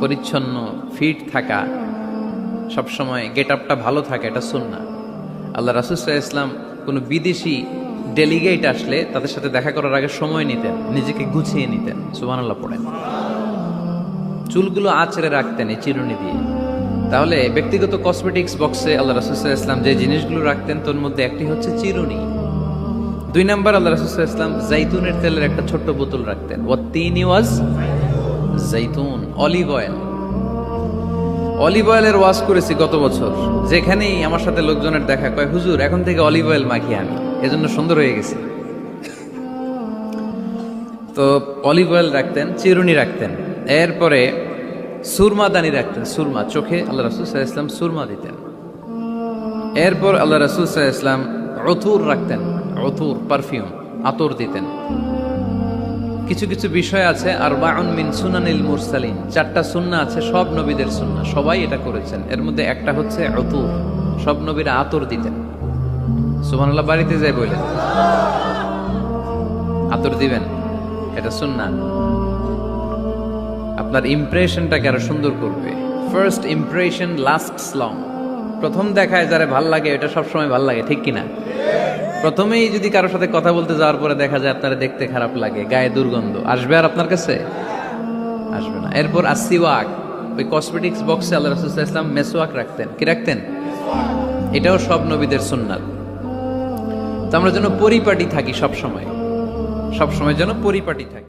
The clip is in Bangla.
পরিচ্ছন্ন ফিট থাকা, সবসময় গেট আপটা ভালো থাকে, এটা সুন্না আল্লাহ রাসুসাহ ইসলাম কোনো বিদেশি ডেলিগেট আসলে তাদের সাথে দেখা করার আগে সময় নিতেন, নিজেকে গুছিয়ে নিতেন। সুবান আল্লাহ পড়েন। চুলগুলো আছড়ে রাখতেন এই চিরুনি দিয়ে। তাহলে ব্যক্তিগত কসমেটিক্স বক্সে আল্লাহ রাসুসাহ ইসলাম যে জিনিসগুলো রাখতেন, তোর মধ্যে একটি হচ্ছে চিরুনি। দুই নাম্বার আল্লাহ রাসুসাহ ইসলাম জাইতুনের তেলের একটা ছোট্ট বোতল রাখতেন। ও তিন ওয়াজ জাইতুন, অলিভ অয়েল। অলিভ অয়েলের ওয়াশ করেছি গত বছর। যেখানেই আমার সাথে লোকজনের দেখা কয়, হুজুর, এখন থেকে অলিভ অয়েল মাখি আমি। এজন্য সুন্দর হয়ে গেছি। তো অলিভ অয়েল রাখতেন, চিরুনি রাখতেন। এরপরে সুরমা দানি রাখতেন, সুরমা, চোখে আল্লাহ রাসুল সাহা ইসলাম সুরমা দিতেন। এরপর আল্লাহ রাসুল সাহা ইসলাম অথুর রাখতেন অথুর পারফিউম, আতর দিতেন। কিছু কিছু বিষয় আছে আর বাউন মিন সুনানিল মুরসালিন। চারটা সুন্না আছে, সব নবীদের সুন্না। সবাই এটা করেছেন। এর মধ্যে একটা হচ্ছে অতুর সব নবীরা আতর দিতেন। সুবহানাল্লাহ, বাড়িতে যাই বললেন আতর দিবেন। এটা সুন্না। আপনার ইমপ্রেশনটাকে আরও সুন্দর করবে। ফার্স্ট ইমপ্রেশন লাস্ট লং প্রথম দেখায় যারা ভালো লাগে এটা সবসময় ভালো লাগে, ঠিক কিনা? প্রথমেই যদি কারোর সাথে কথা বলতে যাওয়ার পরে দেখা যায় আপনারা দেখতে খারাপ লাগে, গায়ে দুর্গন্ধ। আসবে আর আপনার কাছে? আসবে না। এরপর আসিওয়াক ওই কসমেটিক্স বক্সে আল্লাহ রসুল ইসলাম মেসোয়াক রাখতেন। কি রাখতেন? এটাও সব নবীদের সুন্নাত। তো আমরা যেন পরিপাটি থাকি সব সময় সব সময় যেন পরিপাটি থাকি।